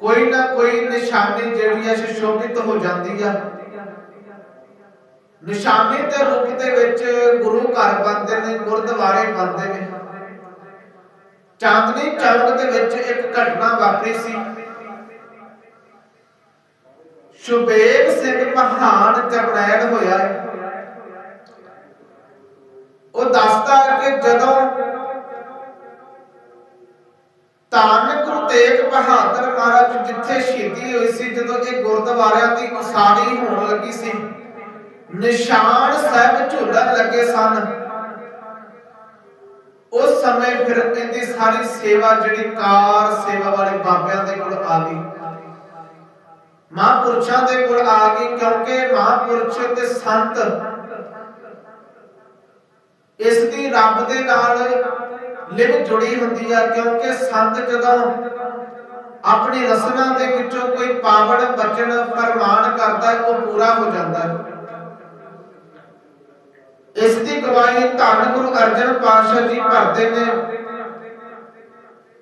ਕੋਈ ਨਾ ਕੋਈ ਨਿਸ਼ਾਨੀ ਜਿਹੜੀ ਹੈ ਸ਼ੋਭਿਤ ਹੋ ਜਾਂਦੀ ਆ। ਨਿਸ਼ਾਨੀ ਦੇ ਰੂਪ ਦੇ ਵਿੱਚ ਗੁਰੂ ਘਰ ਬਣਦੇ ਨੇ, ਗੁਰਦੁਆਰੇ ਬਣਦੇ ਨੇ। ਚਾਂਦਨੀ ਚੌਕ ਦੇ ਵਿੱਚ ਇੱਕ ਘਟਨਾ ਵਾਪਰੀ ਸੀ। ਸ਼ੁਬੇਗ ਸਿੰਘ ਮਹਾਨ ਜਰਨੈਲ ਹੋਇਆ। ਉਹ ਦੱਸਦਾ ਕਿ ਜਦੋਂ ਧੰਨ ਗੁਰੂ ਤੇਗ ਬਹਾਦਰ ਮਹਾਰਾਜ ਜਿੱਥੇ ਸ਼ਹੀਦੀ ਹੋਈ ਸੀ, ਜਦੋਂ ਇਹ ਗੁਰਦੁਆਰਿਆਂ ਦੀ ਉਸਾਰੀ ਹੋਣ ਲੱਗੀ ਸੀ, ਨਿਸ਼ਾਨ ਸਾਹਿਬ ਝੂਲਣ ਲੱਗੇ ਸਨ। ਉਸ ਸਮੇਂ ਫਿਰ ਇਹਦੀ ਸਾਰੀ ਸੇਵਾ ਜਿਹੜੀ ਕਾਰ ਸੇਵਾ ਵਾਲੇ ਬਾਬਿਆਂ ਦੇ ਕੋਲ ਆ ਗਈ। ਮਹਾਂਪੁਰਸ਼ਾਂ ਦੇ ਕੋਲ ਆ ਗਈ, ਕਿਉਂਕਿ ਮਹਾਂਪੁਰਸ਼ ਤੇ ਸੰਤ ਇਸ ਦੀ ਰੱਬ ਦੇ ਨਾਲ ਲਿਵ ਜੁੜੀ ਹੁੰਦੀ ਆ ਕਿਉਂਕਿ ਸੰਤ ਜਦੋਂ ਆਪਣੀ ਰਸਨਾ ਦੇ ਵਿੱਚੋਂ ਕੋਈ ਪਾਵਨ ਬਚਨ ਫਰਮਾਨ ਕਰਦਾ, ਉਹ ਪੂਰਾ ਹੋ ਜਾਂਦਾ ਹੈ। ਇਸ ਦੀ ਗਵਾਹੀ ਧੰਨ ਗੁਰੂ ਅਰਜਨ ਪਾਤਸ਼ਾਹ ਜੀ ਭਰਦੇ ਨੇ।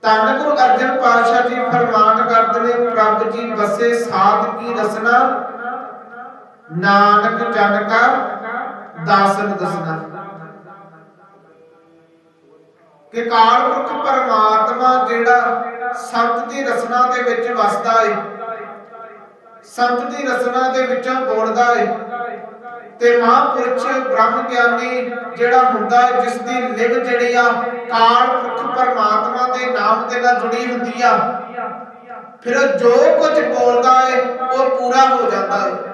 ਧੰਨ ਗੁਰੂ ਅਰਜਨ ਪਾਤਸ਼ਾਹ ਜੀ ਫਰਮਾਨ ਕਰਦੇ ਨੇ, ਪ੍ਰਭ ਜੀ ਬਸੇ ਸਾਧ ਕੀ ਰਸਨਾ, ਨਾਨਕ ਜਨ ਕਾ, ਦਾਸਨ ਦਸਨਾ। ਕਿ ਕਾਲ ਪੁਰਖ ਪਰਮਾਤਮਾ ਜਿਹੜਾ ਸੰਤ ਦੀ ਰਸਨਾ ਦੇ ਵਿੱਚ ਵਸਦਾ ਹੈ ਸੰਤ ਦੀ ਰਸਨਾ ਦੇ ਵਿੱਚੋਂ ਬੋਲਦਾ ਹੈ ਤੇ ਮਹਾਂਪੁਰਸ਼ ਬ੍ਰਹਮ ਗਿਆਨੀ ਜਿਹੜਾ ਹੁੰਦਾ ਹੈ ਜਿਸ ਦੀ ਲਿਵ ਜਿਹੜੀ ਆ ਕਾਲ ਪੁਰਖ ਪਰਮਾਤਮਾ ਦੇ ਨਾਮ ਦੇ ਨਾਲ ਜੁੜੀ ਹੁੰਦੀ ਆ, ਫਿਰ ਜੋ ਕੁਝ ਬੋਲਦਾ ਹੈ ਉਹ ਪੂਰਾ ਹੋ ਜਾਂਦਾ ਹੈ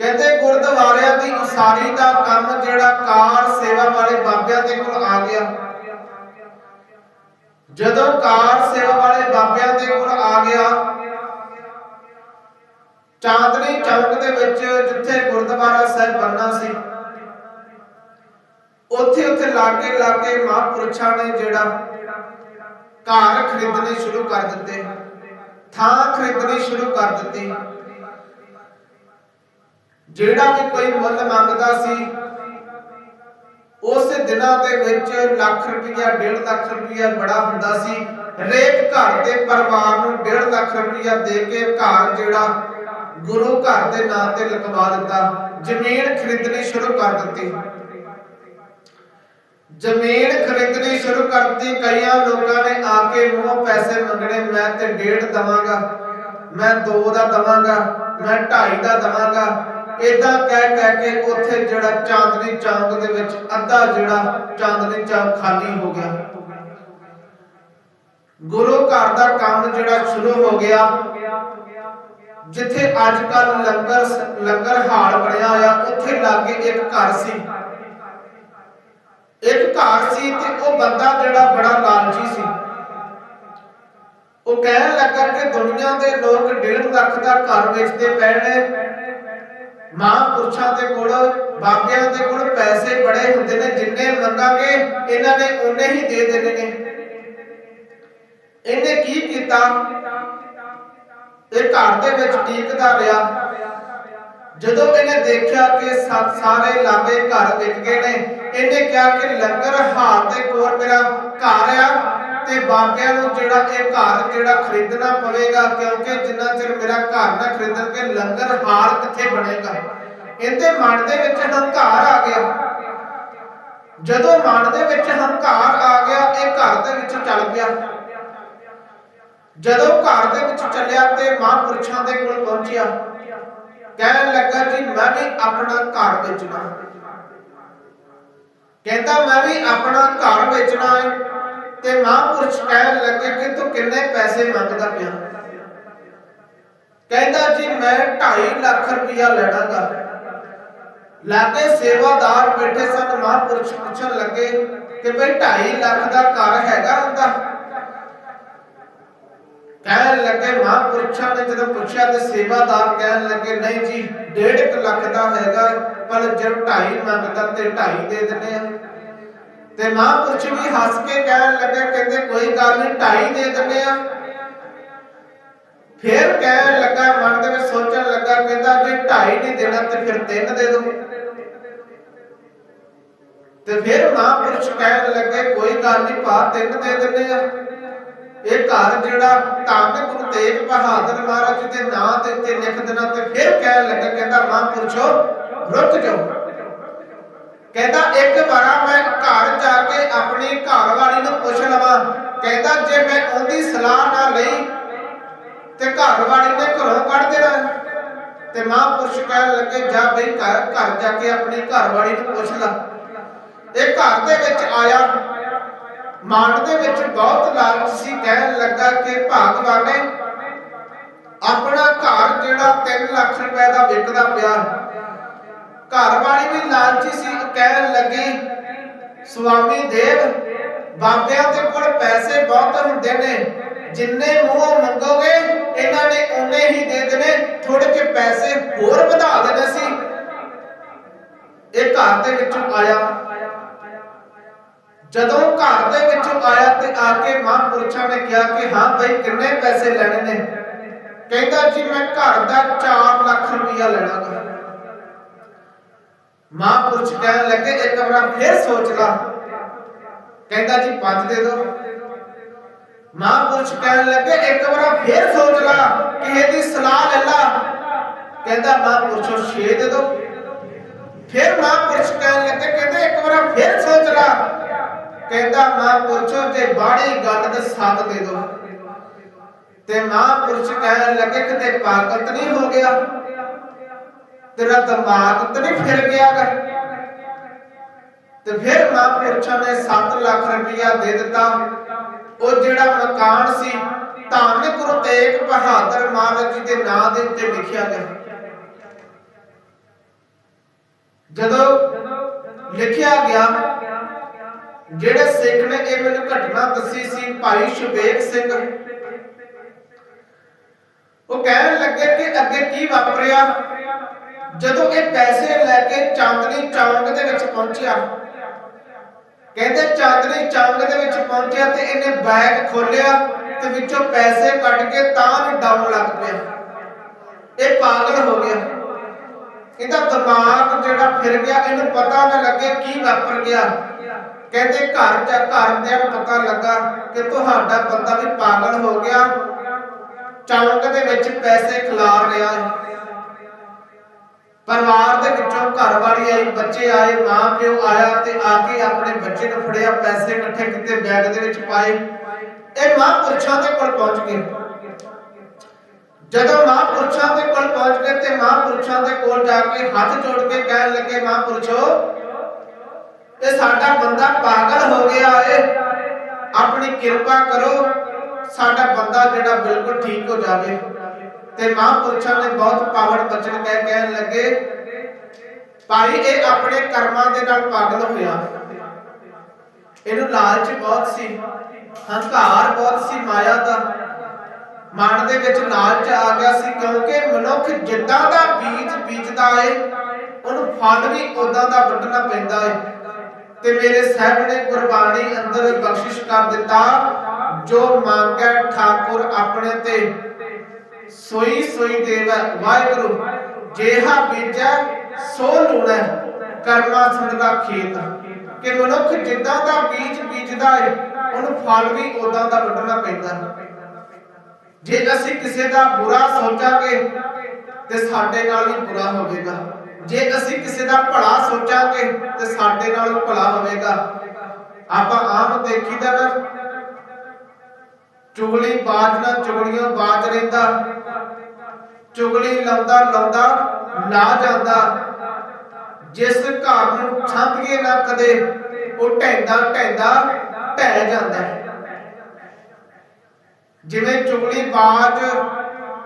ਕਹਿੰਦੇ ਗੁਰਦੁਆਰਿਆਂ ਦੀ ਉਸਾਰੀ ਦਾ ਕੰਮ ਜਿਹੜਾ ਕਾਰ ਸੇਵਾ ਵਾਲੇ ਬਾਬਿਆਂ ਦੇ ਕੋਲ ਆ ਗਿਆ। ਜਦੋਂ ਕਾਰ ਸੇਵਾ ਵਾਲੇ ਬਾਬਿਆਂ ਦੇ ਕੋਲ ਆ ਗਿਆ, ਚਾਂਦਨੀ ਚੌਕ ਦੇ ਵਿੱਚ ਜਿੱਥੇ ਗੁਰਦੁਆਰਾ ਸਾਹਿਬ ਬਣਨਾ ਸੀ ਉੱਥੇ ਉੱਥੇ ਲਾਗੇ ਲਾਗੇ ਮਹਾਂਪੁਰਸ਼ਾਂ ਨੇ ਜਿਹੜਾ ਘਰ ਖਰੀਦਣੇ ਸ਼ੁਰੂ ਕਰ ਦਿੱਤੇ, ਥਾਂ ਖਰੀਦਣੀ ਸ਼ੁਰੂ ਕਰ ਦਿੱਤੀ। ਜਿਹੜਾ ਵੀ ਕੋਈ ਮੁੱਲ ਮੰਗਦਾ ਸੀ, ਉਸ ਦਿਨਾਂ ਦੇ ਵਿੱਚ ਲੱਖ ਰੁਪਇਆ 1.5 ਲੱਖ ਰੁਪਇਆ ਬੜਾ ਹੁੰਦਾ ਸੀ। ਹਰੇਕ ਘਰ ਦੇ ਪਰਿਵਾਰ ਨੂੰ 1.5 ਲੱਖ ਰੁਪਇਆ ਦੇ ਕੇ ਘਰ ਜਿਹੜਾ ਗੁਰੂ ਘਰ ਦੇ ਨਾਂ ਤੇ ਲਿਖਵਾ ਦਿੱਤਾ। ਜ਼ਮੀਨ ਖਰੀਦਣੀ ਸ਼ੁਰੂ ਕਰ ਦਿੱਤੀ। ਜ਼ਮੀਨ ਖਰੀਦਣੀ ਸ਼ੁਰੂ ਕਰਤੀ। ਕਈਆਂ ਲੋਕਾਂ ਨੇ ਆ ਕੇ ਮੂੰਹ ਪੈਸੇ ਮੰਗਣੇ, ਮੈਂ ਤੇ ਡੇਢ ਦਵਾਂਗਾ, ਮੈਂ 2 ਦਾ ਦਵਾਂਗਾ, ਮੈਂ 2.5 ਦਾ ਦਵਾਂਗਾ ਇਦਾਂ ਕਹਿ ਕਹਿ ਕੇ ਉੱਥੇ ਜਿਹੜਾ ਚਾਂਦਨੀ ਚੌਂਕ ਦੇ ਵਿੱਚ ਅੱਧਾ ਜਿਹੜਾ ਚਾਂਦਨੀ ਚੌਂਕ ਖਾਲੀ ਹੋ ਗਿਆ। ਗੁਰੂ ਘਰ ਦਾ ਕੰਮ ਜਿਹੜਾ ਸ਼ੁਰੂ ਹੋ ਗਿਆ, ਜਿੱਥੇ ਅੱਜ ਕੱਲ ਲੰਗਰ ਲੰਗਰ ਹਾਲ ਬਣਿਆ ਹੋਇਆ, ਉੱਥੇ ਲਾਗੇ ਇੱਕ ਘਰ ਸੀ। ਇੱਕ ਘਰ ਸੀ ਤੇ ਉਹ ਬੰਦਾ ਜਿਹੜਾ ਬੜਾ ਲਾਲਚੀ ਸੀ। ਉਹ ਕਹਿਣ ਲੱਗਾ ਕਿ ਦੁਨੀਆ ਦੇ ਲੋਕ 1.5 ਲੱਖ ਦਾ ਘਰ ਵੇਚਦੇ ਪਏ ਨੇ ਮਹਾਂਪੁਰਸ਼ਾਂ ਦੇ ਕੋਲ, ਬਾਬਿਆਂ ਦੇ ਕੋਲ ਪੈਸੇ ਬੜੇ ਹੁੰਦੇ ਨੇ, ਜਿੰਨੇ ਮੰਗਾਂਗੇ, ਇਹਨਾਂ ਨੇ ਉਹਨੇ ਹੀ ਦੇ ਦੇਣੇ ਨੇ। ਇਹਨੇ ਕੀ ਕੀਤਾ? ਇਹ ਘਰ ਦੇ ਵਿੱਚ ਟੀਕਦਾ ਰਿਹਾ। ਜਦੋਂ ਇਹਨੇ ਦੇਖਿਆ ਕਿ ਸਾਰੇ ਲਾਂਬੇ ਘਰ ਵਿਕ ਗਏ ਨੇ, ਇਹਨੇ ਕਿਹਾ ਕਿ ਲੰਗਰ ਹਾਰ ਦੇ ਕੋਲ ਮੇਰਾ ਘਰ ਆ ਤੇ ਬਾਬਿਆਂ ਨੂੰ ਜਿਹੜਾ ਇਹ ਘਰ ਜਿਹੜਾ ਖਰੀਦਣਾ ਪਵੇਗਾ, ਕਿਉਂਕਿ ਜਿੰਨਾ ਚਿਰ ਮੇਰਾ ਘਰ ਨਾ ਖਰੀਦਣਗੇ, ਲੰਗਰ ਹਾਲ ਕਿੱਥੇ ਬਣੇਗਾ? ਇਹਦੇ ਮਨ ਦੇ ਵਿੱਚ ਹੰਕਾਰ ਆ ਗਿਆ। ਜਦੋਂ ਮਨ ਦੇ ਵਿੱਚ ਹੰਕਾਰ ਆ ਗਿਆ, ਇਹ ਘਰ ਦੇ ਵਿੱਚ ਚੱਲ ਪਿਆ। ਜਦੋਂ ਘਰ ਦੇ ਵਿੱਚ ਚੱਲਿਆ ਤੇ ਮਹਾਂਪੁਰਸ਼ਾਂ ਦੇ ਕੋਲ ਪਹੁੰਚਿਆ। ਕਹਿਣ ਲੱਗਾ, ਜੀ, ਮੈਂ ਵੀ ਆਪਣਾ ਘਰ ਵੇਚਣਾ ਕਹਿੰਦਾ, ਮੈਂ ਵੀ ਆਪਣਾ ਘਰ ਵੇਚਣਾ ਹੈ। ਤੇ ਮਹਾਂਪੁਰਸ਼ ਕਹਿਣ ਲੱਗੇ ਕਿ ਤੂੰ ਕਿੰਨੇ ਪੈਸੇ ਮੰਗਦਾ ਪਿਆ? ਕਹਿੰਦਾ ਜੀ, ਮੈਂ 2.5 ਲੱਖ ਰੁਪਇਆ ਲੈਣਾਗਾ। ਲਾਗੇ ਸੇਵਾਦਾਰ ਬੈਠੇ ਸਨ ਮਹਾਂਪੁਰਸ਼ ਪੁੱਛਣ ਲੱਗੇ ਕਿ ਭਈ 2.5 ਲੱਖ ਦਾ ਘਰ ਹੈਗਾ ਹੁੰਦਾ ਕਹਿਣ ਲੱਗੇ ਮਹਾਂਪੁਰਸ਼ਾਂ ਨੇ ਜਦੋਂ ਪੁੱਛਿਆ ਤੇ ਸੇਵਾਦਾਰ ਕਹਿਣ ਲੱਗੇ, ਨਹੀਂ ਜੀ 1.5 ਲੱਖ ਦਾ ਹੈਗਾ, ਪਰ ਜੇ 2.5 ਮੰਗਦਾ ਤੇ 2.5 ਦੇ ਦਿੰਦੇ ਆ। ਤੇ ਮਹਾਂਪੁਰਸ਼ ਵੀ ਹੱਸ ਕੇ ਕਹਿਣ ਲੱਗੇ, ਕਹਿੰਦੇ ਕੋਈ ਗੱਲ ਨਹੀਂ 2.5 ਦੇ ਦਿੰਦੇ ਆ। ਫਿਰ ਕਹਿਣ ਲੱਗਾ, ਮਨ ਦੇ ਵਿੱਚ ਸੋਚਣ ਲੱਗਾ, ਕਹਿੰਦਾ ਜੇ 2.5 ਨਹੀਂ ਦੇਣਾ ਤੇ ਫਿਰ 3 ਦੇ ਦੋ। ਤੇ ਫਿਰ ਮਹਾਂਪੁਰਸ਼ ਕਹਿਣ ਲੱਗੇ, ਕੋਈ ਗੱਲ ਨਹੀਂ ਪਾ ਤਿੰਨ ਦੇ ਦਿੰਦੇ ਆ। ਇਹ ਘਰ ਜਿਹੜਾ ਧੰਨ ਗੁਰੂ ਤੇਗ ਬਹਾਦਰ ਮਹਾਰਾਜ ਦੇ ਨਾਂ ਤੇ ਲਿਖ ਦੇਣਾ ਤੇ ਫਿਰ ਕਹਿਣ ਲੱਗਾ, ਕਹਿੰਦਾ ਮਹਾਂਪੁਰਸ਼ੋ ਰੁਕ ਜਾਓ। ਕਹਿੰਦਾ, ਇੱਕ ਵਾਰਾ ਮੈਂ ਘਰ ਜਾ ਕੇ ਆਪਣੀ ਘਰ ਵਾਲੀ ਨੂੰ ਪੁੱਛ ਲਵਾਂ। ਕਹਿੰਦਾ, ਜੇ ਮੈਂ ਉਹਦੀ ਸਲਾਹ ਨਾ ਲਈ, ਤੇ ਘਰ ਵਾਲੀ ਨੇ ਘਰੋਂ ਕੱਢ ਦੇਣਾ। ਤੇ ਮਹਾਂਪੁਰਸ਼ ਕਹਿਣ ਲੱਗੇ, ਜਾ ਬਈ ਘਰ ਘਰ ਜਾ ਕੇ ਆਪਣੀ ਘਰ ਵਾਲੀ ਨੂੰ ਪੁੱਛ ਲੈ। ਇਹ ਘਰ ਦੇ ਵਿੱਚ ਆਇਆ। ਮਨ ਦੇ ਵਿੱਚ ਬਹੁਤ ਲਾਲਚ ਸੀ। ਕਹਿਣ ਲੱਗਾ ਕਿ ਭਗਵਾਨ ਨੇ ਆਪਣਾ ਘਰ ਜਿਹੜਾ 3 ਲੱਖ ਰੁਪਏ ਦਾ ਵਿਕਦਾ ਪਿਆ ਘਰ ਵਾਲੀ ਵੀ ਲਾਲਚੀ ਸੀ ਕਹਿਣ ਲੱਗੀ, ਸੁਆਮੀ ਦੇਵ, ਬਾਬਿਆਂ ਦੇ ਕੋਲ ਪੈਸੇ ਬਹੁਤ ਹੁੰਦੇ ਨੇ। ਜਿੰਨੇ ਮੂੰਹ ਮੰਗੋਗੇ, ਇਹਨਾਂ ਨੇ ਉਹਨੇ ਹੀ ਦੇ ਦੇਣੇ। ਥੋੜੇ ਜਿਹੇ ਪੈਸੇ ਹੋਰ ਵਧਾ ਦੇਣੇ ਸੀ। ਇਹ ਘਰ ਦੇ ਵਿੱਚੋਂ ਆਇਆ। ਜਦੋਂ ਘਰ ਦੇ ਵਿੱਚੋਂ ਆਇਆ ਤੇ ਆ ਕੇ ਮਹਾਂਪੁਰਸ਼ਾਂ ਨੇ ਕਿਹਾ ਕਿ, ਹਾਂ ਭਾਈ ਕਿੰਨੇ ਪੈਸੇ ਲੈਣੇ ਨੇ? ਕਹਿੰਦਾ, ਜੀ, ਮੈਂ ਘਰ ਦਾ 4 ਲੱਖ ਰੁਪਇਆ ਲੈਣਾ ਗਾ ਮਹਾਂਪੁਰਸ਼ ਕਹਿਣ ਲੱਗੇ, ਇੱਕ ਵਾਰ ਫਿਰ ਸੋਚ ਲਾ। ਕਹਿੰਦਾ ਜੀ 5 ਦੇ ਦਿਓ ਮਹਾਂਪੁਰਸ਼ ਕਹਿਣ ਲੱਗੇ, ਇੱਕ ਵਾਰ ਫਿਰ ਸੋਚ ਲਾ ਕਿ ਇਹਦੀ ਸਲਾਹ ਲੈ ਲਾ। ਕਹਿੰਦਾ ਮਹਾਂਪੁਰਸ਼ੋ 6 ਦੇ ਦੋ। ਫਿਰ ਮਹਾਂਪੁਰਸ਼ ਕਹਿਣ ਲੱਗੇ, ਕਹਿੰਦੇ, ਇੱਕ ਵਾਰ ਫਿਰ ਸੋਚ ਲਾ। ਕਹਿੰਦਾ ਮਹਾਂਪੁਰਸ਼ੋ ਜੇ ਬਾੜੀ ਗੱਲ ਤੇ 7 ਦੇ ਦੋ। ਤੇ ਮਹਾਂਪੁਰਸ਼ ਕਹਿਣ ਲੱਗੇ, ਕਿਤੇ ਪਾਗਲ ਤਾਂ ਨਹੀਂ ਹੋ ਗਿਆ? ਤੇਰਾ ਦਿਮਾਗ ਤੇ ਨਹੀਂ ਫਿਰ ਗਿਆ ਗਾ ਤੇ ਫਿਰ ਮਹਾਂਪੁਰਸ਼ਾਂ ਨੇ 7 ਲੱਖ ਰੁਪਇਆ ਦੇ ਦਿੱਤਾ। ਉਹ ਜਿਹੜਾ ਮਕਾਨ ਸੀ ਧੰਨ ਗੁਰੂ ਤੇਗ ਬਹਾਦਰ ਮਹਾਰਾਜ ਜੀ ਦੇ ਨਾਂ ਦੇ ਉੱਤੇ ਲਿਖਿਆ ਗਿਆ। ਜਦੋਂ ਲਿਖਿਆ ਗਿਆ, ਜਿਹੜੇ ਸਿੱਖ ਨੇ ਇਹ ਮੈਨੂੰ ਘਟਨਾ ਦੱਸੀ ਸੀ, ਭਾਈ ਸ਼ਬੇਕ ਸਿੰਘ। ਉਹ ਕਹਿਣ ਲੱਗੇ ਕਿ ਅੱਗੇ ਕੀ ਵਾਪਰਿਆ? ਜਦੋਂ ਇਹ ਪੈਸੇ ਲੈ ਕੇ ਚਾਂਦਨੀ ਚੌਂਕ ਦੇ ਵਿੱਚ ਪਹੁੰਚਿਆ, ਕਹਿੰਦੇ ਚਾਂਦਨੀ ਚੌਂਕ ਦੇ ਵਿੱਚ ਪਹੁੰਚਿਆ ਤੇ ਇਹਨੇ ਬੈਗ ਖੋਲਿਆ ਤੇ ਵਿੱਚੋਂ ਪੈਸੇ ਕੱਢ ਕੇ ਤਾਂ ਵੀ ਡਾਉਣ ਲੱਗ ਪਿਆ। ਇਹ ਪਾਗਲ ਹੋ ਗਿਆ। ਇਹਦਾ ਦਿਮਾਗ ਜਿਹੜਾ ਫਿਰ ਗਿਆ, ਇਹਨੂੰ ਪਤਾ ਨਾ ਲੱਗੇ ਕੀ ਵਾਪਰ ਗਿਆ। ਕਹਿੰਦੇ ਘਰ ਜਾ ਘਰ ਦੇ ਨੂੰ ਪਤਾ ਲੱਗਾ ਕਿ ਤੁਹਾਡਾ ਬੰਦਾ ਵੀ ਪਾਗਲ ਹੋ ਗਿਆ। ਚੌਂਕ ਦੇ ਵਿੱਚ ਪੈਸੇ ਖਿਲਾਰ ਰਿਹਾ ਹੈ। ਪਰਿਵਾਰ ਦੇ ਵਿੱਚੋਂ ਘਰ ਵਾਲੀ ਆਈ, ਬੱਚੇ ਆਏ, ਮਾਂ ਪਿਓ ਆਇਆ ਤੇ ਆ ਕੇ ਆਪਣੇ ਬੱਚੇ ਨੂੰ ਫੜਿਆ, ਪੈਸੇ ਇਕੱਠੇ ਕੀਤੇ, ਬੈਗ ਦੇ ਵਿੱਚ ਪਾਏ। ਇਹ ਮਹਾਂਪੁਰਸ਼ਾਂ ਦੇ ਕੋਲ ਪਹੁੰਚ ਗਏ। ਜਦੋਂ ਮਹਾਂਪੁਰਸ਼ਾਂ ਦੇ ਕੋਲ ਪਹੁੰਚ ਗਏ ਤੇ ਮਹਾਂਪੁਰਸ਼ਾਂ ਦੇ ਕੋਲ ਜਾ ਕੇ ਹੱਥ ਜੋੜ ਕੇ ਕਹਿਣ ਲੱਗੇ, ਮਹਾਂਪੁਰਸ਼ੋ, ਇਹ ਸਾਡਾ ਬੰਦਾ ਪਾਗਲ ਹੋ ਗਿਆ ਏ। ਆਪਣੀ ਕਿਰਪਾ ਕਰੋ, ਸਾਡਾ ਬੰਦਾ ਜਿਹੜਾ ਬਿਲਕੁਲ ਠੀਕ ਹੋ ਜਾਵੇ। ਤੇ ਮਹਾਂਪੁਰਸ਼ਾਂ ਨੇ ਬਹੁਤ ਪਾਵਨ ਬਚਨ ਕਹਿ ਕਹਿਣ ਲੱਗੇ, ਭਾਈ, ਇਹ ਆਪਣੇ ਕਰਮਾਂ ਦੇ ਨਾਲ ਪਾਗਲ ਹੋਇਆ। ਇਹਨੂੰ ਲਾਲਚ ਬਹੁਤ ਸੀ, ਹੰਕਾਰ ਬਹੁਤ ਸੀ ਮਾਇਆ ਦਾ। ਮਨ ਦੇ ਵਿੱਚ ਲਾਲਚ ਆ ਗਿਆ ਸੀ ਕਿਉਂਕਿ ਮਨੁੱਖ ਜਿੱਦਾਂ ਦਾ ਬੀਜ ਬੀਜਦਾ ਏ, ਉਹਨੂੰ ਫਲ ਵੀ ਉਦਾਂ ਦਾ ਵੱਢਣਾ ਪੈਂਦਾ ਏ। ਤੇ ਮੇਰੇ ਸਾਹਿਬ ਨੇ ਕੁਰਬਾਨੀ ਅੰਦਰ ਬਖਸ਼ਿਸ਼ ਕਰ ਦਿੱਤਾ, ਜੋ ਮੰਗੈ ਠਾਕੁਰ ਆਪਣੇ ਤੇ। ਸੋਈ ਸੋਈ ਦੇਵੈ ਵਾਹਿਗੁਰੂ, ਜੇਹਾ ਬੀਜੈ, ਸੋ ਲੂਣੈ। ਕਰਮਾ ਸੰਗਾ ਖੇਤ। ਕਿ ਮਨੁੱਖ ਜਿੱਦਾਂ ਦਾ ਬੀਜ ਬੀਜਦਾ ਹੈ ਉਹਨੂੰ ਫਲ ਵੀ ਉਦਾਂ ਦਾ ਵੱਢਣਾ ਪੈਂਦਾ ਜੇ ਅਸੀਂ ਕਿਸੇ ਦਾ ਬੁਰਾ ਸੋਚਾਂਗੇ, ਤੇ ਸਾਡੇ ਨਾਲ ਵੀ ਬੁਰਾ ਹੋਵੇਗਾ। ਜੇ ਅਸੀਂ ਕਿਸੇ ਦਾ ਭਲਾ ਸੋਚਾਂਗੇ, ਤੇ ਸਾਡੇ ਨਾਲ ਭਲਾ ਹੋਵੇਗਾ। ਆਪਾਂ ਆਮ ਦੇਖੀਦਾ ਨਾ ਚੁਗਲੀ ਬਾਜ ਚੁਗਲੀਆਂ ਬਾਜ ਰਹਿੰਦਾ। ਚੁਗਲੀ ਲਾਉਂਦਾ ਲਾਉਂਦਾ ਨਾ ਜਾਂਦਾ। ਜਿਸ ਘਰ ਨੂੰ ਛੰਭੀਏ ਨਾ ਕਦੇ, ਉਹ ਢੈਂਦਾ ਢੈਂਦਾ ਢਹਿ ਜਾਂਦਾ ਜਿਵੇਂ ਚੁਗਲੀ ਬਾਜ,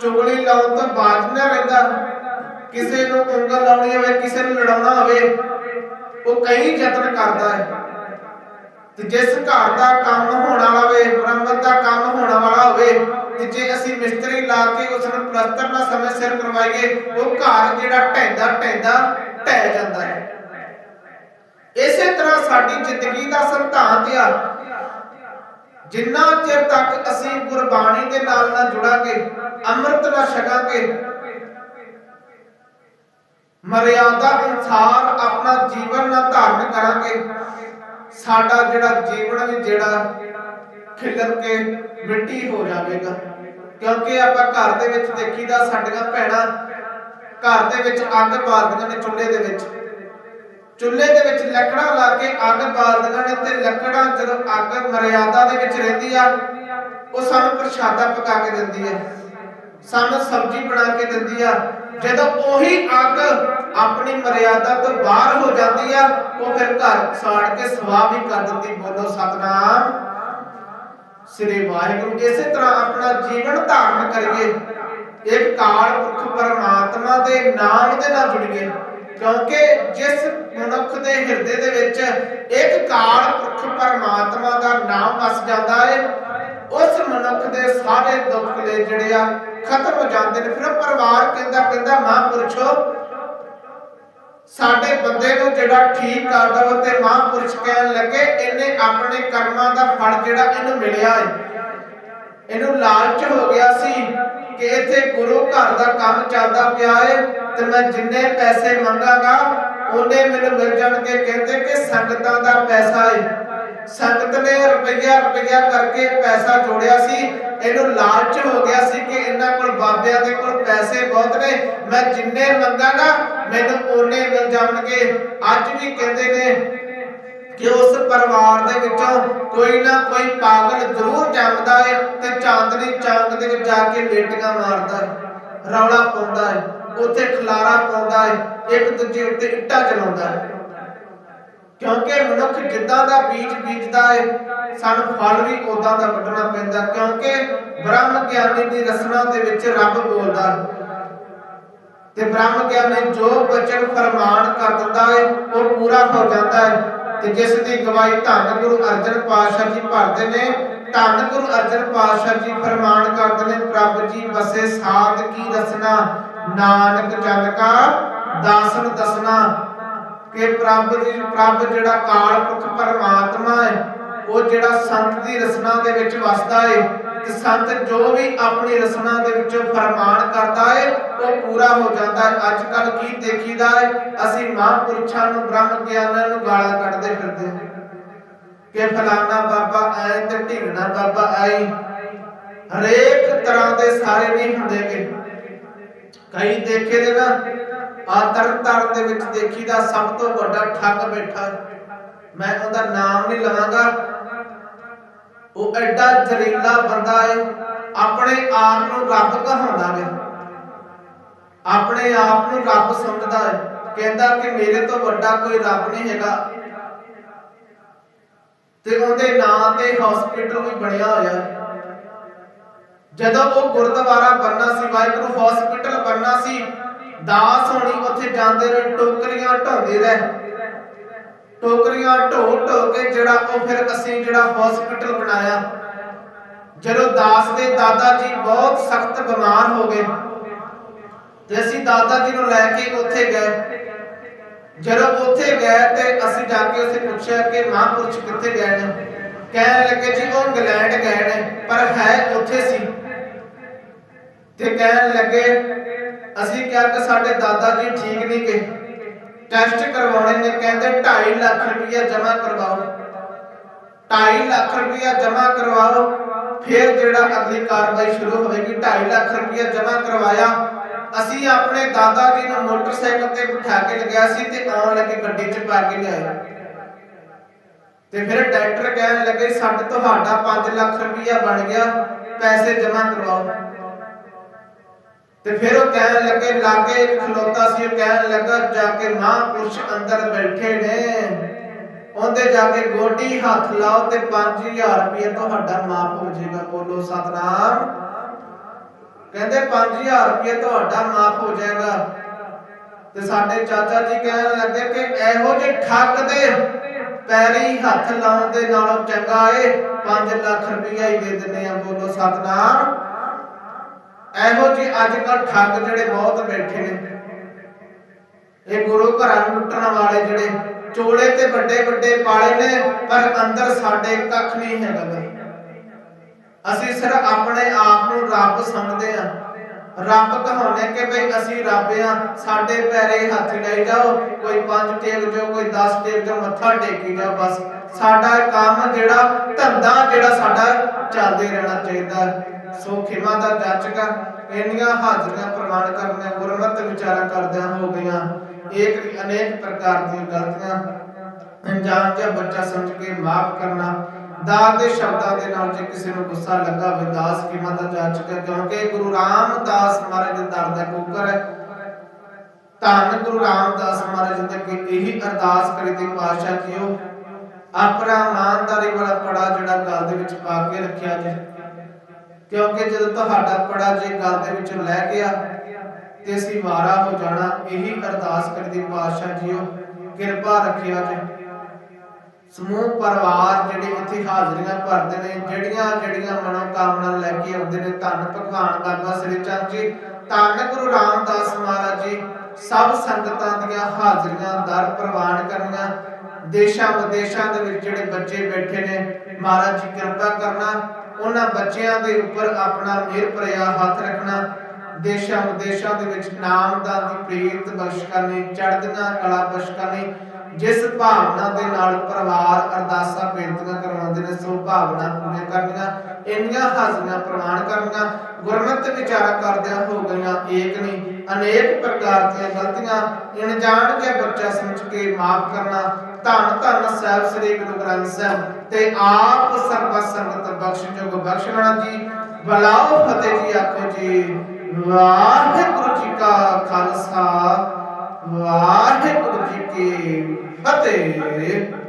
ਚੁਗਲੀ ਲਾਉਣ ਤੋਂ ਬਾਜ ਰਹਿੰਦਾ। ਕਿਸੇ ਨੂੰ ਉਂਗਲ ਲਾਉਣੀ ਹੋਵੇ, ਕਿਸੇ ਨੂੰ ਲੜਾਉਣਾ ਹੋਵੇ, ਉਹ ਕਈ ਯਤਨ ਕਰਦਾ ਹੈ। ਤੇ ਜਿਸ ਘਰ ਦਾ ਕੰਮ ਹੋਣ ਵਾਲਾ ਹੋਵੇ, ਮੁਰੰਮਤ ਦਾ ਕੰਮ ਹੋਣ ਵਾਲਾ ਹੋਵੇ, ਤੇ ਜੇ ਅਸੀਂ ਮਿਸਤਰੀ ਲਾ ਕੇ ਉਸ ਨੂੰ ਪਲਸਤਰ ਨਾਲ ਸਮੇਂ ਸਿਰ ਕਰਵਾਈਏ, ਉਹ ਘਰ ਜਿਹੜਾ ਢਹਿੰਦਾ ਢਹਿੰਦਾ, ਢਹਿ ਜਾਂਦਾ ਹੈ। ਇਸੇ ਤਰ੍ਹਾਂ ਸਾਡੀ ਜ਼ਿੰਦਗੀ ਦਾ ਸਿਧਾਂਤ ਆ, ਜਿੰਨਾ ਚਿਰ ਤੱਕ ਅਸੀਂ ਗੁਰਬਾਣੀ ਦੇ ਨਾਲ ਨਾ ਜੁੜਾਂਗੇ, ਅੰਮ੍ਰਿਤ ਨਾ ਛਕਾਂਗੇ, ਮਰਿਆਦਾ ਅਨੁਸਾਰ ਆਪਣਾ ਜੀਵਨ ਨਾ ਧਾਰਨ ਕਰਾਂਗੇ ਸਾਡਾ ਜਿਹੜਾ ਜੀਵਨ ਵੀ ਜਿਹੜਾ ਖਿਲਰ ਕੇ ਮਿੱਟੀ ਹੋ ਜਾਵੇਗਾ। ਕਿਉਂਕਿ ਆਪਾਂ ਘਰ ਦੇ ਵਿੱਚ ਦੇਖੀਦਾ ਸਾਡੀਆਂ ਭੈਣਾਂ ਘਰ ਦੇ ਵਿੱਚ ਅੱਗ ਬਾਲਦੀਆਂ ਨੇ ਚੁੱਲ੍ਹੇ ਦੇ ਵਿੱਚ। ਚੁੱਲ੍ਹੇ ਦੇ ਵਿੱਚ ਲੱਕੜਾਂ ਲਾ ਕੇ ਅੱਗ ਬਾਲਦੀਆਂ ਨੇ ਤੇ ਲੱਕੜਾਂ ਜਦੋਂ ਅੱਗ ਮਰਿਆਦਾ ਦੇ ਵਿੱਚ ਰਹਿੰਦੀ ਆ, ਉਹ ਸਾਨੂੰ ਪ੍ਰਸ਼ਾਦਾ ਪਕਾ ਕੇ ਦਿੰਦੀ ਹੈ ਸਾਨੂੰ ਸਬਜ਼ੀ ਬਣਾ ਕੇ ਦਿੰਦੀ ਆ। ਜਦੋਂ ਉਹੀ ਅੱਗ ਆਪਣੀ ਮਰਿਆਦਾ ਤੋਂ ਬਾਹਰ ਹੋ ਜਾਂਦੀ ਆ, ਉਹ ਫਿਰ ਘਰ ਸਾੜ ਕੇ ਸਵਾਹ ਵੀ ਕਰ ਦਿੰਦੀ। ਬੋਲੋ, ਸਤਨਾਮ। ਸ੍ਰੀ ਵਾਹਿਗੁਰੂ ਇਸੇ ਤਰ੍ਹਾਂ ਆਪਣਾ ਜੀਵਨ ਧਾਰਨ ਕਰੀਏ। ਇੱਕ ਕਾਲ ਪੁਰਖ ਪਰਮਾਤਮਾ ਦੇ ਨਾਮ ਦੇ ਨਾਲ ਜੁੜੀਏ। ਕਿਉਂਕਿ ਜਿਸ ਮਨੁੱਖ ਦੇ ਹਿਰਦੇ ਦੇ ਵਿੱਚ ਇੱਕ ਕਾਲ ਪੁਰਖ ਪਰਮਾਤਮਾ ਦਾ ਨਾਮ ਵਸ ਜਾਂਦਾ ਹੈ ਉਸ ਮਨੁੱਖ ਦੇ ਸਾਰੇ ਦੁੱਖ ਲੈ ਜਿਹੜੇ ਆ ਖਤਮ ਹੋ ਜਾਂਦੇ ਨੇ। ਫਿਰ ਉਹ ਪਰਿਵਾਰ ਕਹਿੰਦਾ ਕਹਿੰਦਾ, ਮਹਾਂਪੁਰਸ਼ੋ, ਸਾਡੇ ਬੰਦੇ ਨੂੰ ਜਿਹੜਾ ਠੀਕ ਕਰਦਾ ਉਹ ਤੇ ਮਹਾਂਪੁਰਸ਼ ਕਹਿਣ ਲੱਗੇ, ਇਹਨੇ ਆਪਣੇ ਕਰਮਾਂ ਦਾ ਫਲ ਜਿਹੜਾ ਇਹਨੂੰ ਮਿਲਿਆ ਹੈ ਇਹਨੂੰ ਲਾਲਚ ਹੋ ਗਿਆ ਸੀ ਕਿ ਇੱਥੇ ਗੁਰੂ ਘਰ ਦਾ ਕੰਮ ਚੱਲਦਾ ਪਿਆ ਹੈ ਤੇ ਮੈਂ ਜਿੰਨੇ ਪੈਸੇ ਮੰਗਾਗਾ, ਉਹਨੇ ਮੈਨੂੰ ਮਿਲ ਜਾਣਗੇ। ਕਹਿੰਦੇ ਕਿ ਸੰਗਤਾਂ ਦਾ ਪੈਸਾ ਹੈ ਸੰਗਤ ਨੇ ਰੁਪਈਆ ਰੁਪਈਆ ਕਰਕੇ ਪੈਸਾ ਜੋੜਿਆ ਸੀ। ਇਹਨੂੰ ਲਾਲਚ ਹੋ ਗਿਆ ਸੀ ਕਿ ਇਹਨਾਂ ਕੋਲ ਬਾਬਿਆਂ ਦੇ ਕੋਲ ਪੈਸੇ ਬਹੁਤ ਨੇ। ਮੈਂ ਜਿੰਨੇ ਮੰਗਾਗਾ ਮੈਨੂੰ ਉਹਨੇ ਮਿਲ ਜਾਣਗੇ। ਅੱਜ ਵੀ ਕਹਿੰਦੇ ਨੇ ਕਿ ਉਸ ਪਰਿਵਾਰ ਦੇ ਵਿੱਚੋਂ ਕੋਈ ਨਾ ਕੋਈ ਪਾਗਲ ਜ਼ਰੂਰ ਜੰਮਦਾ ਹੈ ਤੇ ਚਾਂਦਨੀ ਚੌਂਕ ਦੇ ਵਿੱਚ ਜਾ ਕੇ ਲੇਟੀਆਂ ਮਾਰਦਾ ਹੈ ਰੌਲਾ ਪਾਉਂਦਾ ਹੈ ਉੱਥੇ ਖਲਾਰਾ ਪਾਉਂਦਾ ਹੈ ਇੱਕ ਦੂਜੇ ਉੱਤੇ ਇੱਟਾਂ ਚਲਾਉਂਦਾ ਹੈ ਕਿਉਂਕਿ ਮਨੁੱਖ ਜਿੱਦਾਂ ਦਾ ਬੀਜ ਬੀਜਦਾ ਹੈ ਸਾਨੂੰ ਫਲ ਵੀ ਉਦਾਂ ਦਾ ਵੱਢਣਾ ਪੈਂਦਾ, ਕਿਉਂਕਿ ਬ੍ਰਹਮ ਗਿਆਨੀ ਦੀ ਰਸਨਾ ਦੇ ਵਿੱਚ ਰੱਬ ਬੋਲਦਾ। ਤੇ ਬ੍ਰਹਮ ਗਿਆਨੀ ਜੋ ਬਚਨ ਫਰਮਾਨ ਕਰ ਦਿੰਦਾ ਹੈ ਉਹ ਪੂਰਾ ਹੋ ਜਾਂਦਾ ਹੈ ਤੇ ਜਿਸ ਦੀ ਗਵਾਹੀ ਧੰਨ ਗੁਰੂ ਅਰਜਨ ਪਾਤਸ਼ਾਹ ਜੀ ਭਰਦੇ ਨੇ, ਧੰਨ ਗੁਰੂ ਅਰਜਨ ਪਾਤਸ਼ਾਹ ਜੀ ਫਰਮਾਨ ਕਰਦੇ ਨੇ, ਪ੍ਰਭ ਜੀ ਵਸੇ ਸਾਧ ਕੀ ਰਸਨਾ, ਨਾਨਕ ਜਨ ਕਾ ਦਾਸਨ ਦਸਨਾ। ਕਿ ਪ੍ਰਭ ਦੀ ਪ੍ਰਭ ਜਿਹੜਾ ਕਾਲ ਪਰਮਾਤਮਾ ਹੈ, ਉਹ ਜਿਹੜਾ ਸੰਤ ਦੀ ਰਸਨਾ ਦੇ ਵਿੱਚ ਵਸਦਾ ਹੈ ਤੇ ਸੰਤ ਜੋ ਵੀ ਆਪਣੀ ਰਸਨਾ ਦੇ ਵਿੱਚੋਂ ਫਰਮਾਨ ਕਰਦਾ ਹੈ ਉਹ ਪੂਰਾ ਹੋ ਜਾਂਦਾ ਹੈ ਅੱਜ ਕੱਲ ਕੀ ਦੇਖੀਦਾ ਹੈ ਅਸੀਂ ਮਹਾਂਪੁਰਸ਼ਾਂ ਨੂੰ ਬ੍ਰਹਮ ਗਿਆਨਾਂ ਨੂੰ ਗਾਲਾਂ ਕੱਢਦੇ ਫਿਰਦੇ ਹਾਂ। ਕਿ ਫਲਾਣਾ ਬਾਬਾ ਐ ਤੇ ਢਿੰਗਣਾ ਬਾਬਾ ਆਈ। ਹਰੇਕ ਤਰ੍ਹਾਂ ਦੇ ਸਾਰੇ ਨਹੀਂ ਹੁੰਦੇਗੇ ਕਈ ਦੇਖੇ ਦੇ ਨਾ ਆ ਤਰਨ ਦੇ ਵਿੱਚ ਦੇਖੀਦਾ ਸਭ ਤੋਂ ਵੱਡਾ ਠੱਗ ਬੈਠਾ। ਮੈਂ ਉਹਦਾ ਨਾਮ ਨਹੀਂ ਲਵਾਂਗਾ। ਉਹ ਐਡਾ ਜ਼ਰੀਲਾ ਬੰਦਾ ਹੈ ਆਪਣੇ ਆਪ ਨੂੰ ਰੱਬ ਕਹਾਉਂਦਾ ਹੈ ਆਪਣੇ ਆਪ ਨੂੰ ਰੱਬ ਸਮਝਦਾ ਹੈ ਕਹਿੰਦਾ ਕਿ ਮੇਰੇ ਤੋਂ ਵੱਡਾ ਕੋਈ ਰੱਬ ਨਹੀਂ ਹੈਗਾ। ਤੇ ਉਹਦੇ ਨਾਂ ਤੇ ਹਸਪੀਟਲ ਵੀ ਬਣਿਆ ਹੋਇਆ। ਜਦੋਂ ਉਹ ਗੁਰਦੁਆਰਾ ਬਣਨਾ ਸੀ, ਵਾਹਿਗੁਰੂ ਹਸਪੀਟਲ ਬਣਨਾ ਸੀ ਦਾਸ ਹੋਣੀ ਉੱਥੇ ਜਾਂਦੇ ਰਹੇ, ਟੋਕਰੀਆਂ ਢੋਂਦੇ ਰਹੇ। ਟੋਕਰੀਆਂ ਢੋ ਢੋ ਕੇ ਜਿਹੜਾ ਉਹ ਫਿਰ ਅਸੀਂ ਜਿਹੜਾ ਹਸਪੀਟਲ ਬਣਾਇਆ। ਜਦੋਂ ਦਾਸ ਦੇ ਦਾਦਾ ਜੀ ਬਹੁਤ ਸਖਤ ਬਿਮਾਰ ਹੋ ਗਏ, ਤੇ ਅਸੀਂ ਦਾਦਾ ਜੀ ਨੂੰ ਲੈ ਕੇ ਉੱਥੇ ਗਏ। ਜਦੋਂ ਉੱਥੇ ਗਏ ਤੇ ਅਸੀਂ ਜਾ ਕੇ ਉੱਥੇ ਪੁੱਛਿਆ ਕਿ ਮਹਾਂਪੁਰਸ਼ ਕਿੱਥੇ ਗਏ ਨੇ? ਕਹਿਣ ਲੱਗੇ ਜੀ ਉਹ ਇੰਗਲੈਂਡ ਗਏ ਨੇ, ਪਰ ਹੈ ਉੱਥੇ ਸੀ। ਤੇ ਕਹਿਣ ਲੱਗੇ ਅਸੀਂ ਕਿਹਾ ਕਿ ਸਾਡੇ ਦਾਦਾ ਜੀ ਠੀਕ ਨਹੀਂ ਗਏ। ਟੈਸਟ ਕਰਵਾਉਣੇ ਨੇ, ਕਹਿੰਦੇ 2.5 ਲੱਖ ਰੁਪਇਆ ਜਮ੍ਹਾਂ ਕਰਵਾਓ। 2.5 ਲੱਖ ਰੁਪਇਆ ਜਮ੍ਹਾਂ ਕਰਵਾਓ, ਫਿਰ ਜਿਹੜਾ ਅਗਲੀ ਕਾਰਵਾਈ ਸ਼ੁਰੂ ਹੋਵੇਗੀ 2.5 ਲੱਖ ਰੁਪਇਆ ਜਮ੍ਹਾਂ ਕਰਵਾਇਆ। ਅਸੀਂ ਆਪਣੇ ਦਾਦਾ ਜੀ ਨੂੰ ਮੋਟਰਸਾਈਕਲ ਤੇ ਬਿਠਾ ਕੇ ਲਗਾਇਆ ਸੀ ਤੇ ਆਉਣ ਲੱਗੇ ਗੱਡੀ 'ਚ ਪਾ ਕੇ ਲਿਆਏ। ਤੇ ਫਿਰ ਡਾਕਟਰ ਕਹਿਣ ਲੱਗੇ, ਸਾਡੇ ਤੁਹਾਡਾ 5 ਲੱਖ ਰੁਪਇਆ ਬਣ ਗਿਆ, ਪੈਸੇ ਜਮ੍ਹਾਂ ਕਰਵਾਓ। ਤੇ ਫਿਰ ਉਹ ਕਹਿਣ ਲੱਗੇ, ਲਾਗੇ ਇੱਕ ਖਲੋਤਾ ਸੀ, ਉਹ ਕਹਿਣ ਲੱਗਾ, ਜਾ ਕੇ ਮਹਾਂਪੁਰਸ਼ ਅੰਦਰ ਬੈਠੇ ਨੇ। ਉਹਦੇ ਜਾ ਕੇ ਗੋਡੀ ਹੱਥ ਲਾਓ ਤੇ 5000 ਰੁਪਏ ਤੁਹਾਡਾ ਮਾਫ ਹੋ ਜਾਏਗਾ। ਬੋਲੋ, ਸਤਨਾਮ। ਕਹਿੰਦੇ 5000 ਰੁਪਏ ਤੁਹਾਡਾ ਮਾਫ ਹੋ ਜਾਏਗਾ। ਤੇ ਸਾਡੇ ਚਾਚਾ ਜੀ ਕਹਿਣ ਲੱਗੇ ਕਿ ਇਹੋ ਜਿਹੇ ਠੱਗ ਦੇ ਪੈਰੀ ਹੱਥ ਲਾਉਣ ਦੇ ਨਾਲੋਂ ਚੰਗਾ ਏ। 5 ਲੱਖ ਰੁਪਇਆ ਹੀ ਦੇ ਦਿੰਦੇ ਆ। ਬੋਲੋ, ਸਤਨਾਮ। ਇਹੋ ਜਿਹੇ ਅੱਜ ਕੱਲ ਠੱਗ ਜਿਹੜੇ ਬਹੁਤ ਬੈਠੇ ਨੇ। ਇਹ ਗੁਰੂ ਘਰਾਂ ਨੂੰ ਲੁੱਟਣ ਵਾਲੇ ਜਿਹੜੇ ਚੋਲੇ ਤੇ ਵੱਡੇ ਵੱਡੇ ਪਾਲੇ ਨੇ, ਪਰ ਅੰਦਰ ਸਾਡੇ ਕੱਖ ਨਹੀਂ ਹੈਗਾ ਅਸੀਂ ਸਿਰਫ ਆਪਣੇ ਆਪ ਨੂੰ ਰੱਬ ਸਮਝਦੇ ਆ ਰੱਬ ਕਹਾਉਂਦੇ ਕਿ ਭਈ ਅਸੀਂ ਰੱਬ ਆ ਸਾਡੇ ਪੈਰੇ ਹੱਥ ਲਾਈ ਜਾਓ, ਕੋਈ ਪੰਜ ਟੇਕ ਜੋ, ਕੋਈ 10 ਟੇਕ ਜੋ, ਮੱਥਾ ਟੇਕੀ ਜਾਓ ਬਸ। ਸਾਡਾ ਕੰਮ ਜਿਹੜਾ, ਧੰਦਾ ਜਿਹੜਾ ਸਾਡਾ ਚੱਲਦੇ ਰਹਿਣਾ ਚਾਹੀਦਾ। ਹੈ। ਸੋ ਖਿਮਾ ਦਾ ਜਾਚਕਾ ਇੰਨੀਆਂ ਹਾਜ਼ਰੀਆਂ ਪ੍ਰਵਾਨ ਕਰਨੀਆਂ ਗੁਰਮਤਿ ਵਿਚਾਰਾਂ ਕਰਦਿਆਂ ਹੋ ਗਈਆਂ। ਇੱਕ ਅਨੇਕ ਪ੍ਰਕਾਰ ਦੀਆਂ ਗਲਤੀਆਂ। ਅਣਜਾਣ ਜਿਹਾ ਬੱਚਾ ਸਮਝ ਕੇ ਮਾਫ ਕਰਨਾ। ਦਾਸ ਦੇ ਸ਼ਬਦਾਂ ਦੇ ਨਾਲ ਜੇ ਕਿਸੇ ਨੂੰ ਗੁੱਸਾ ਲੱਗਾ ਹੋਵੇ ਦਾਸ ਕਿਮਾ ਦਾ ਜਾ ਕਿਉਂਕਿ ਗੁਰੂ ਰਾਮਦਾਸ ਮਹਾਰਾਜ ਦੇ ਦਰ ਦਾ ਕੂਕਰ ਹੈ। ਧੰਨ ਗੁਰੂ ਰਾਮਦਾਸ ਮਹਾਰਾਜ ਜੀ ਦੇ ਇਹੀ ਅਰਦਾਸ ਕਰੀ ਤੇ ਪਾਤਸ਼ਾਹ ਜੀਓ, ਆਪਣਾ ਇਮਾਨਦਾਰੀ ਵਾਲਾ ਪੜਾ ਜਿਹੜਾ ਗਲ ਦੇ ਵਿੱਚ ਪਾ ਕੇ ਰੱਖਿਆ ਜੇ। ਕਿਉਂਕਿ ਜਦੋਂ ਤੁਹਾਡਾ ਪੜਾ ਜੇ ਗਲ ਦੇ ਵਿੱਚੋਂ ਲੈ ਗਿਆ, ਤੇ ਅਸੀਂ ਵਾਰਾ ਹੋ ਜਾਣਾ, ਇਹੀ ਅਰਦਾਸ ਕਰਦੀ ਪਾਤਸ਼ਾਹ ਜੀਓ, ਕਿਰਪਾ ਰੱਖਿਆ ਜੇ। ਸਮੂਹ ਪਰਿਵਾਰ ਜਿਹੜੇ ਇੱਥੇ ਹਾਜ਼ਰੀਆਂ ਭਰਦੇ ਨੇ, ਜਿਹੜੀਆਂ ਜਿਹੜੀਆਂ ਮਨੋ ਕਾਮਨਾ ਲੈ ਕੇ ਆਉਂਦੇ ਨੇ, ਧੰਨ ਭਗਵਾਨ ਬਾਬਾ ਸ੍ਰੀ ਚੰਦ ਜੀ ਧੰਨ ਗੁਰੂ ਰਾਮਦਾਸ ਮਹਾਰਾਜ ਜੀ, ਸਭ ਸੰਗਤਾਂ ਦੀਆਂ ਹਾਜ਼ਰੀਆਂ ਦਰ ਪ੍ਰਵਾਨ ਕਰਨੀਆਂ। ਦੇਸ਼ਾਂ ਵਿਦੇਸ਼ਾਂ ਦੇ ਵਿੱਚ ਜਿਹੜੇ ਬੱਚੇ ਬੈਠੇ ਨੇ, ਮਹਾਰਾਜ ਜੀ ਕਿਰਪਾ ਕਰਨਾ। ਉਹਨਾਂ ਬੱਚਿਆਂ ਦੇ ਉੱਪਰ ਆਪਣਾ ਮਿਹਰ ਭਰਿਆ ਹੱਥ ਰੱਖਣਾ, ਦੇਸ਼ਾਂ ਵਿਦੇਸ਼ਾਂ ਦੇ ਵਿੱਚ ਨਾਮਦਾਨ ਦੀ ਪ੍ਰੀਤ ਬਖਸ਼ ਕਰਨੀ, ਚੜ੍ਹਦੀਆਂ ਕਲਾ ਬਖਸ਼ ਕਰਨੀ, ਜਿਸ ਭਾਵਨਾ ਦੇ ਨਾਲ ਪਰਿਵਾਰ ਅਰਦਾਸਾਂ ਬੇਨਤੀਆਂ ਕਰਵਾਉਂਦੇ ਨੇ ਸੋ ਭਾਵਨਾ ਪੂਰੀਆਂ ਕਰਨੀਆਂ, ਇੰਨੀਆਂ ਹਾਜ਼ਰੀਆਂ ਪ੍ਰਮਾਣ ਕਰਨੀਆਂ, ਗੁਰਮਤਿ ਵਿਚਾਰਾ ਕਰਦਿਆਂ ਹੋ ਗਈਆਂ ਏਕ ਨਹੀਂ, ਅਨੇਕ ਪ੍ਰਕਾਰ ਦੀਆਂ ਗਲਤੀਆਂ, ਅਣਜਾਣ ਕੇ ਬੱਚਾ ਸਮਝ ਕੇ ਮਾਫ ਕਰਨਾ ਧੰਨ ਧੰਨ ਸਾਹਿਬ ਸ੍ਰੀ ਗੁਰੂ ਗ੍ਰੰਥ ਸਾਹਿਬ ਤੇ ਆਪ ਸਰਬ ਸੰਗਤ ਬਖਸ਼ ਜੋਗ ਬਖਸ਼ਣਾ ਜੀ। ਬਲਾਓ ਫਤਿਹ ਜੀ ਆਖੋ ਜੀ। ਵਾਹਿਗੁਰੂ ਜੀ ਕਾ ਖਾਲਸਾ। ਵਾਹਿਗੁਰੂ ਜੀ ਕੀ ਫਤਿਹ।